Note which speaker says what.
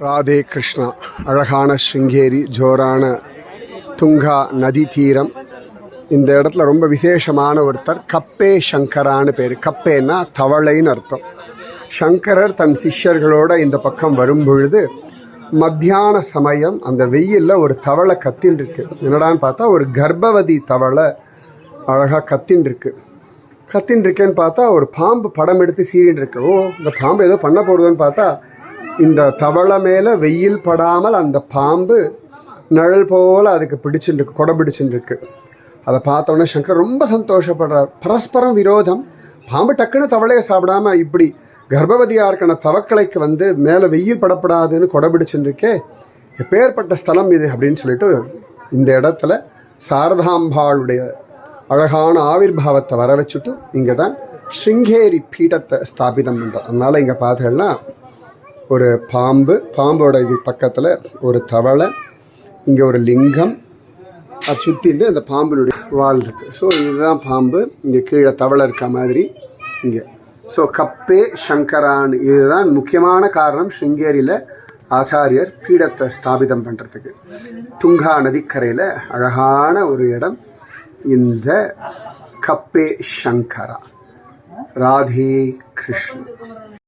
Speaker 1: ராதே கிருஷ்ணா அழகான ஸ்ருங்கேரி ஜோரான துங்கா நதி தீரம் இந்த இடத்துல ரொம்ப விசேஷமான ஒருத்தர் கப்பே சங்கரான்னு பேர். கப்பேன்னா தவளைன்னு அர்த்தம். சங்கரர் தன் சிஷ்யர்களோட இந்த பக்கம் வரும்பொழுது மத்தியான சமயம் அந்த வெயிலில் ஒரு தவளை கத்தின் இருக்கு என்னடான்னு பார்த்தா ஒரு கர்ப்பவதி தவளை அழகாக கத்தின் இருக்கு கத்தின் இருக்கேன்னு பார்த்தா ஒரு பாம்பு படம் எடுத்து சீரின் இருக்கு ஓ இந்த பாம்பு ஏதோ பண்ண போடுதுன்னு பார்த்தா இந்த தவளை மேலே வெயில் படாமல் அந்த பாம்பு நிழல் போல் அதுக்கு பிடிச்சிருக்கு கொடை பிடிச்சுட்டு அதை பார்த்தோன்னே சங்கர் ரொம்ப சந்தோஷப்படுறார். பரஸ்பரம் விரோதம். பாம்பு டக்குன்னு தவளையை சாப்பிடாம இப்படி கர்ப்பவதியாக இருக்கிற தவக்கலைக்கு வந்து மேலே வெயில் படப்படாதுன்னு கொடை பிடிச்சுட்டு எப்பேற்பட்ட ஸ்தலம் இது அப்படின்னு சொல்லிட்டு இந்த இடத்துல சாரதாம்பாளுடைய அழகான ஆவிர்வாவத்தை வர வச்சுட்டு இங்கே தான் ஸ்ருங்கேரி பீடத்தை ஸ்தாபிதம் பண்ணுறோம் அதனால் இங்கே பார்த்தீங்கன்னா ஒரு பாம்பு பாம்போட இது பக்கத்தில் ஒரு தவளை இங்கே ஒரு லிங்கம். அது சுற்றிட்டு அந்த பாம்பினுடைய வால் இருக்குது ஸோ இதுதான் பாம்பு. இங்கே கீழே தவளை இருக்க மாதிரி. இங்கே. ஸோ கப்பே சங்கரான் இதுதான் முக்கியமான காரணம் ஸ்ருங்கேரியில் ஆச்சாரியர் பீடத்தை ஸ்தாபிதம் பண்ணுறதுக்கு துங்கா நதிக்கரையில் அழகான ஒரு இடம். இந்த கப்பே சங்கரா. ராதே கிருஷ்ணா.